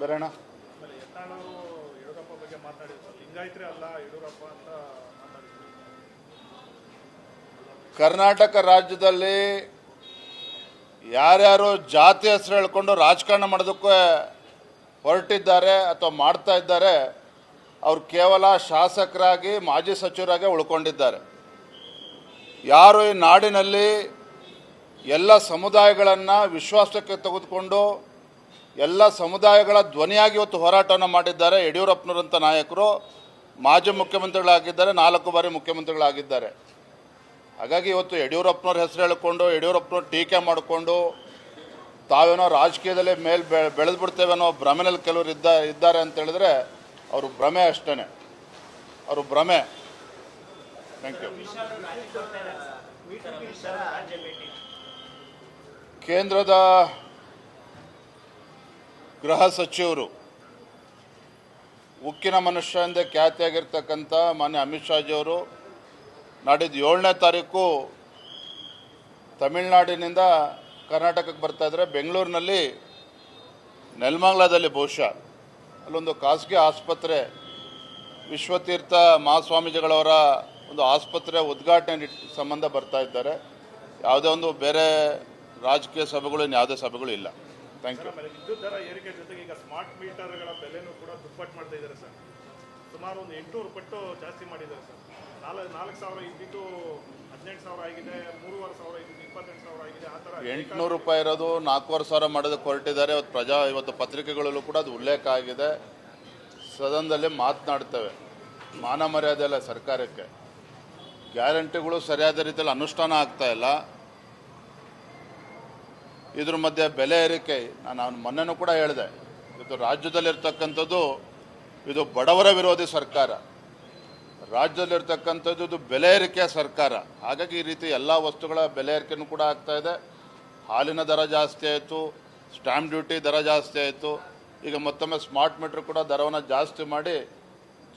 ಬರೋಣ ಕರ್ನಾಟಕ ರಾಜ್ಯದಲ್ಲಿ ಯಾರ್ಯಾರು ಜಾತಿ ಹೆಸರು ಹೇಳ್ಕೊಂಡು ರಾಜಕಾರಣ ಮಾಡೋದಕ್ಕೆ ಹೊರಟಿದ್ದಾರೆ ಅಥವಾ ಮಾಡ್ತಾ ಇದ್ದಾರೆ ಅವ್ರು ಕೇವಲ ಶಾಸಕರಾಗಿ ಮಾಜಿ ಸಚಿವರಾಗಿ ಉಳ್ಕೊಂಡಿದ್ದಾರೆ. ಯಾರು ಈ ನಾಡಿನಲ್ಲಿ ಎಲ್ಲ ಸಮುದಾಯಗಳನ್ನು ವಿಶ್ವಾಸಕ್ಕೆ ತೆಗೆದುಕೊಂಡು ಎಲ್ಲ ಸಮುದಾಯಗಳ ಧ್ವನಿಯಾಗಿ ಇವತ್ತು ಹೋರಾಟವನ್ನು ಮಾಡಿದ್ದಾರೆ ಯಡಿಯೂರಪ್ಪನವರಂಥ ನಾಯಕರು, ಮಾಜಿ ಮುಖ್ಯಮಂತ್ರಿಗಳಾಗಿದ್ದಾರೆ, ನಾಲ್ಕು ಬಾರಿ ಮುಖ್ಯಮಂತ್ರಿಗಳಾಗಿದ್ದಾರೆ. ಹಾಗಾಗಿ ಇವತ್ತು ಯಡಿಯೂರಪ್ಪನವ್ರ ಹೆಸರು ಹೇಳಿಕೊಂಡು, ಯಡಿಯೂರಪ್ಪನವ್ರು ಟೀಕೆ ಮಾಡಿಕೊಂಡು, ತಾವೇನೋ ರಾಜಕೀಯದಲ್ಲಿ ಮೇಲೆ ಬೆಳೆದು ಬಿಡ್ತೇವೆ ಅನ್ನೋ ಭ್ರಮೆನಲ್ಲಿ ಕೆಲವರು ಇದ್ದ, ಇದ್ದಾರೆ ಅಂತ ಹೇಳಿದ್ರೆ ಅವರು ಭ್ರಮೆ ಅಷ್ಟೇ ಅವರು ಭ್ರಮೆ. ಥ್ಯಾಂಕ್ ಯು ಕೇಂದ್ರದ ಗೃಹ ಸಚಿವರು, ಉಕ್ಕಿನ ಮನುಷ್ಯ ಎಂದೇ ಖ್ಯಾತಿಯಾಗಿರ್ತಕ್ಕಂಥ ಮಾನ್ಯ ಅಮಿತ್ ಶಾಜಿಯವರು, ನಾಡಿದ್ದು ಏಳನೇ ತಾರೀಕು ತಮಿಳುನಾಡಿನಿಂದ ಕರ್ನಾಟಕಕ್ಕೆ ಬರ್ತಾ ಇದ್ದರೆ. ಬೆಂಗಳೂರಿನಲ್ಲಿ ನೆಲಮಂಗಲದಲ್ಲಿ ಬಹುಶಃ ಅಲ್ಲೊಂದು ಖಾಸಗಿ ಆಸ್ಪತ್ರೆ, ವಿಶ್ವತೀರ್ಥ ಮಹಾಸ್ವಾಮೀಜಿಗಳವರ ಒಂದು ಆಸ್ಪತ್ರೆ ಉದ್ಘಾಟನೆ ಸಂಬಂಧ ಬರ್ತಾ ಇದ್ದಾರೆ. ಯಾವುದೇ ಒಂದು ಬೇರೆ ರಾಜಕೀಯ ಸಭೆಗಳು ಇನ್ನು ಯಾವುದೇ ಸಭೆಗಳು ಇಲ್ಲ. ಥ್ಯಾಂಕ್ ಯು ಆಮೇಲೆ ವಿದ್ಯುತ್ ದರ ಏರಿಕೆ ಜೊತೆಗೆ ಈಗ ಸ್ಮಾರ್ಟ್ ಮೀಟರ್ಗಳ ಬೆಲೆನೂ ಕೂಡ ದುಪ್ಪಟ್ಟು ಮಾಡ್ತಾ ಇದ್ದಾರೆ ಸರ್. ಸುಮಾರು ಒಂದು ಎಂಟುನೂರು ಪಟ್ಟು ಜಾಸ್ತಿ ಮಾಡಿದ್ದಾರೆ ಸರ್. ನಾಲ್ಕು ನಾಲ್ಕು ಸಾವಿರ ಇದ್ದಿದ್ದು ಹದಿನೆಂಟು ಸಾವಿರ ಆಗಿದೆ ಮೂರುವರೆ ಸಾವಿರ ಇದ್ದಿದ್ದು ಇಪ್ಪತ್ತೆಂಟು ಸಾವಿರ ಆಗಿದೆ ಆ ಥರ ಎಂಟುನೂರು ರೂಪಾಯಿ ಇರೋದು ನಾಲ್ಕೂವರೆ ಸಾವಿರ ಮಾಡೋದಕ್ಕೆ ಹೊರಟಿದ್ದಾರೆ. ಇವತ್ತು ಪ್ರಜಾ ಇವತ್ತು ಪತ್ರಿಕೆಗಳಲ್ಲೂ ಕೂಡ ಅದು ಉಲ್ಲೇಖ ಆಗಿದೆ. ಸದನದಲ್ಲಿ ಮಾತನಾಡ್ತೇವೆ. ಮಾನ ಮರ್ಯಾದೆ ಇಲ್ಲ ಸರ್ಕಾರಕ್ಕೆ. ಗ್ಯಾರಂಟಿಗಳು ಸರಿಯಾದ ರೀತಿಯಲ್ಲಿ ಅನುಷ್ಠಾನ ಆಗ್ತಾ ಇಲ್ಲ. ಇದ್ರ ಮಧ್ಯೆ ಬೆಲೆ ಏರಿಕೆ. ನಾನು ಅವ್ನು ಮೊನ್ನೆನೂ ಕೂಡ ಹೇಳಿದೆ. ಇದು ರಾಜ್ಯದಲ್ಲಿರ್ತಕ್ಕಂಥದ್ದು, ಇದು ಬಡವರ ವಿರೋಧಿ ಸರ್ಕಾರ. ರಾಜ್ಯದಲ್ಲಿರ್ತಕ್ಕಂಥದ್ದು, ಇದು ಬೆಲೆ ಏರಿಕೆಯ ಸರ್ಕಾರ. ಹಾಗಾಗಿ ಈ ರೀತಿ ಎಲ್ಲ ವಸ್ತುಗಳ ಬೆಲೆ ಏರಿಕೆನೂ ಕೂಡ ಆಗ್ತಾ ಇದೆ. ಹಾಲಿನ ದರ ಜಾಸ್ತಿ ಆಯಿತು ಸ್ಟ್ಯಾಂಪ್ ಡ್ಯೂಟಿ ದರ ಜಾಸ್ತಿ ಆಯಿತು. ಈಗ ಮತ್ತೊಮ್ಮೆ ಸ್ಮಾರ್ಟ್ ಮೀಟ್ರ್ ಕೂಡ ದರವನ್ನು ಜಾಸ್ತಿ ಮಾಡಿ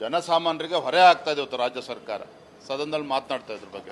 ಜನಸಾಮಾನ್ಯರಿಗೆ ಹೊರೆ ಆಗ್ತಾ ಇದೆ ಇವತ್ತು ರಾಜ್ಯ ಸರ್ಕಾರ. ಸದನದಲ್ಲಿ ಮಾತನಾಡ್ತಾ ಇದ್ರ ಬಗ್ಗೆ.